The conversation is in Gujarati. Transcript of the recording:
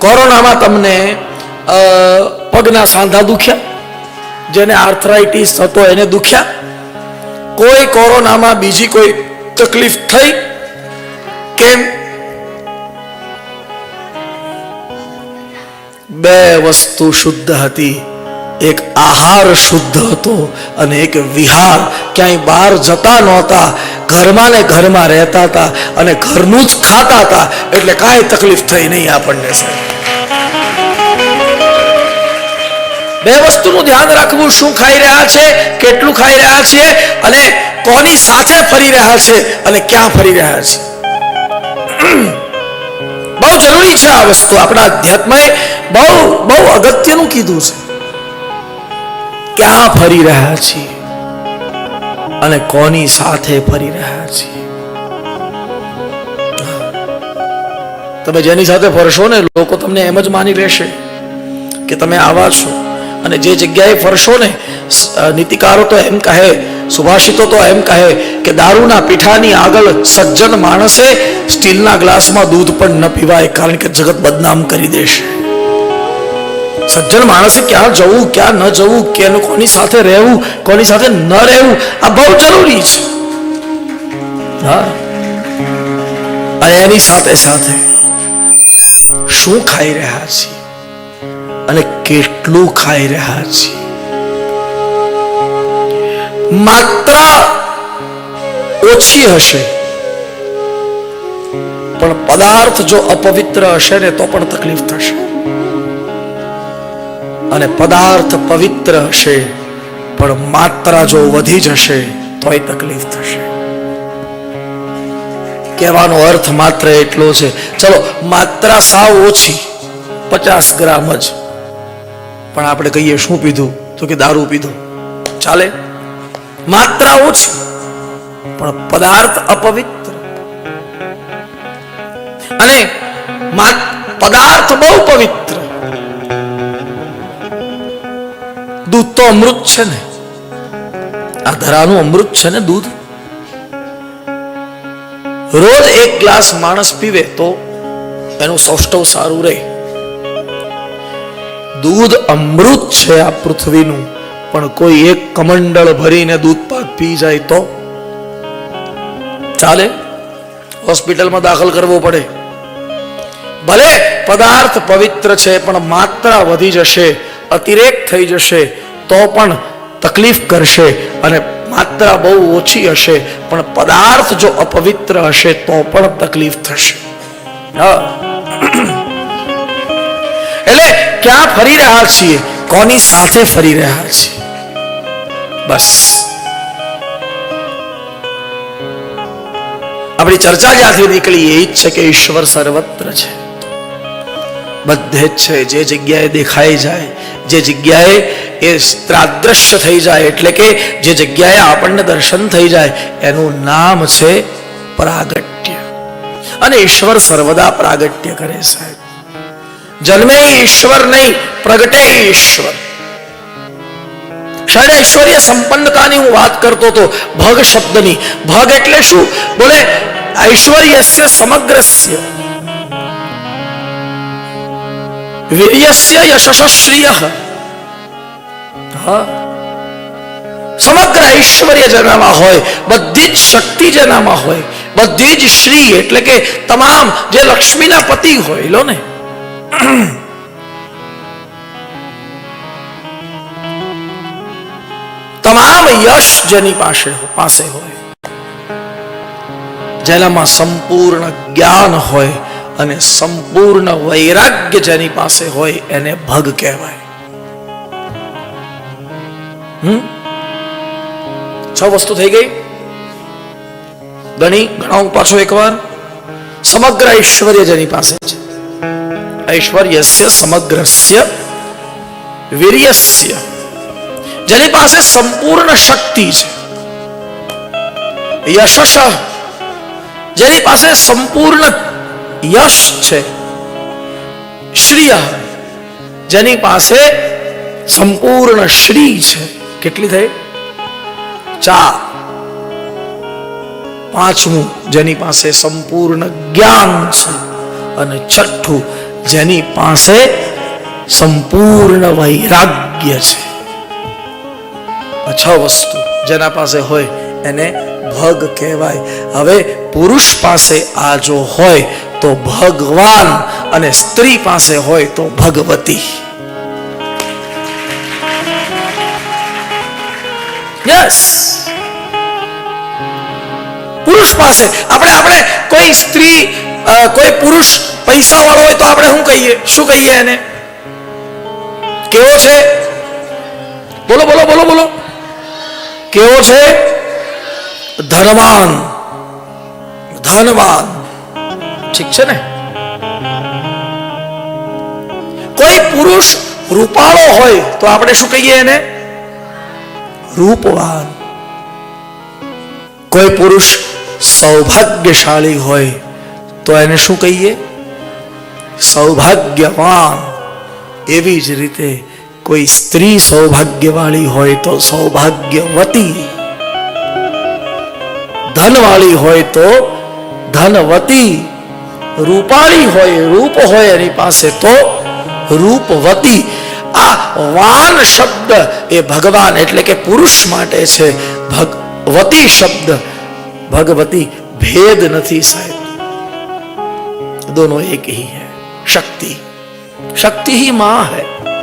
કોરોનામાં તમને પગના સાંધા દુખ્યા, જેને આર્થરાઇટિસ હતો એને દુખ્યા. કોઈ કોરોનામાં બીજી કોઈ તકલીફ થઈ? કેમ? બે વસ્તુ શુદ્ધ હતી. એક આહાર શુદ્ધ હતો અને એક વિહાર. ક્યાંય બહાર જતા નહોતા. ઘરમાં ને ઘરમાં રહેતા હતા અને ઘરનું જ ખાતા હતા. એટલે કાંઈ તકલીફ થઈ નહીં આપણને, સાહેબ. બે વસ્તુનું ધ્યાન રાખવું શું ખાઈ રહ્યા છે, કેટલું ખાઈ રહ્યા છે અને કોની સાથે ફરી રહ્યા છે અને ક્યાં ફરી રહ્યા છે. બહુ જરૂરી છે આ વસ્તુ. આપણા અધ્યાત્મએ બહુ બહુ અગત્યનું કીધું છે. ક્યાં ફરી રહ્યા છીએ અને કોની સાથે ફરી રહ્યા છીએ. તમે જેની સાથે ફરશો ને લોકો તમને એમ જ માની લેશે કે તમે આવા છો. અને જે જગ્યાએ ફરશો ને નીતિકારો તો એમ કહે, સુભાષિતો તો એમ કહે કે દારૂના પીઠાની આગળ સજ્જન માણસે સ્ટીલના ગ્લાસમાં દૂધ પણ ન પીવાય કારણ કે જગત બદનામ કરી દેશે. સજ્જન માણસે ક્યાં જવું, ક્યાં ન જવું કે કોની સાથે રહેવું, કોની સાથે ન રહેવું, આ બહુ જરૂરી છે. હા? અને એની સાથે સાથે શું ખાઈ રહ્યા છીએ? અને કેટલું ખાઈ રહ્યા છીએ. માત્રા ઓછી હશે. પણ પદાર્થ જો અપવિત્ર હશે ને તો પણ તકલીફ થશે. અને પદાર્થ પવિત્ર હશે, પણ માત્રા જો વધી જશે, તોય તકલીફ થશે. કહેવાનો અર્થ માત્ર એટલો છે. ચલો, માત્રા સાવ ઓછી, પચાસ ગ્રામ જ. પણ આપણે કહીએ શું પીધું? તો કે દારૂ પીધું. ચાલે? માત્રા ઓછી. પણ પદાર્થ અપવિત્ર. અને પદાર્થ બહુ પવિત્ર. દૂધ તો અમૃત છે ને. આ ધરાનું અમૃત છે ને દૂધ? રોજ એક ગ્લાસ માણસ પીવે તો એનું સૌષ્ઠવ સારું રહે. દૂધ અમૃત છે આ પૃથ્વીનું. પણ કોઈ એક કમંડળ ભરીને દૂધ પાક પી જાય તો? ચાલે. હોસ્પિટલમાં દાખલ કરવો પડે. ભલે પદાર્થ પવિત્ર છે, પણ માત્રા વધી જશે, અતિરેક થઈ જશે, તો પણ તકલીફ કરશે અને માત્રા બહુ ઓછી હશે. પણ પદાર્થ જો અપવિત્ર હશે, તો પણ તકલીફ થશે. હા. ક્યાં ફરી રહ્યા છીએ કોની સાથે ફરી રહ્યા છીએ બસ આપણી ચર્ચા જ્યાંથી નીકળી એ જ છે કે ઈશ્વર સર્વત્ર છે બધે જ છે જે જગ્યાએ દેખાઈ જાય જે જગ્યાએ એ ત્રાદ્રશ્ય થઈ જાય એટલે કે જે જગ્યાએ આપણને દર્શન થઈ જાય એનું નામ છે પ્રાગટ્ય અને ઈશ્વર સર્વદા પ્રાગટ્ય કરે સાહેબ જન્મે ઈશ્વર નહીં, પ્રગટે ઈશ્વર. શાયદ ઐશ્વર્ય સંપન્નતાની હું વાત કરતો હતો, ભગ શબ્દની. ભગ એટલે શું? બોલે, ઐશ્વર્યસ્ય સમગ્રસ્ય. વીર્યસ્ય યશસ્શ્રિય સમગ્ર ઐશ્વર્ય જેનામાં હોય, બધી જ શક્તિ જેનામાં હોય, બધી જ શ્રી એટલે કે તમામ જે લક્ષ્મીના પતિ હોય, લો ને. તમામ યશ જેની પાસે પાસે હોય. જેનામાં સંપૂર્ણ જ્ઞાન હોય અને સંપૂર્ણ વૈરાગ્ય જેની પાસે હોય એને ભગ કહેવાય. છ વસ્તુ થઈ ગઈ. ગણી, ગણાવું પાછો એકવાર. સમગ્ર ઐશ્વર્ય જેની પાસે છે. ઐશ્વર્યસ્ય સમગ્રસ્ય વીર્યસ્ય જેની પાસે સંપૂર્ણ શક્તિ છે યશસ જેની પાસે સંપૂર્ણ યશ છે શ્રીય જેની પાસે સંપૂર્ણ શ્રી છે કેટલી થઈ ચાર પાંચમું જેની પાસે સંપૂર્ણ જ્ઞાન છે અને છઠ્ઠું જેની પાસે સંપૂર્ણ વૈરાગ્ય છે. છ વસ્તુ જેના પાસે હોય એને ભગ કહેવાય. હવે પુરુષ પાસે આ જો હોય તો ભગવાન અને સ્ત્રી પાસે હોય તો ભગવતી. યસ પુરુષ પાસે. આપણે આપણે કોઈ સ્ત્રી કોઈ પુરુષ પૈસા વાળો હોય તો આપણે શું કહીએ? શું કહીએ એને? કેવો છે? બોલો બોલો બોલો બોલો. કેવો છે? ધનવાન. ધનવાન. ઠીક છે ને? કોઈ પુરુષ રૂપાળો હોય તો આપણે શું કહીએ એને? રૂપવાન. કોઈ પુરુષ સૌભાગ્યશાળી હોય તો એને શું કહીએ? સૌભાગ્યવાન. એવી જ રીતે કોઈ સ્ત્રી સૌભાગ્યવાળી હોય તો સૌભાગ્યવતી. ધનવાળી હોય તો ધનવતી. રૂપાળી હોય, રૂપ હોય એની પાસે તો રૂપવતી. આ વાન શબ્દ એ ભગવાન એટલે કે પુરુષ માટે છે. ભગવતી શબ્દ. ભગવતી ભેદ નથી સાહેબ. दोनों एक ही है शक्ति शक्ति ही मां है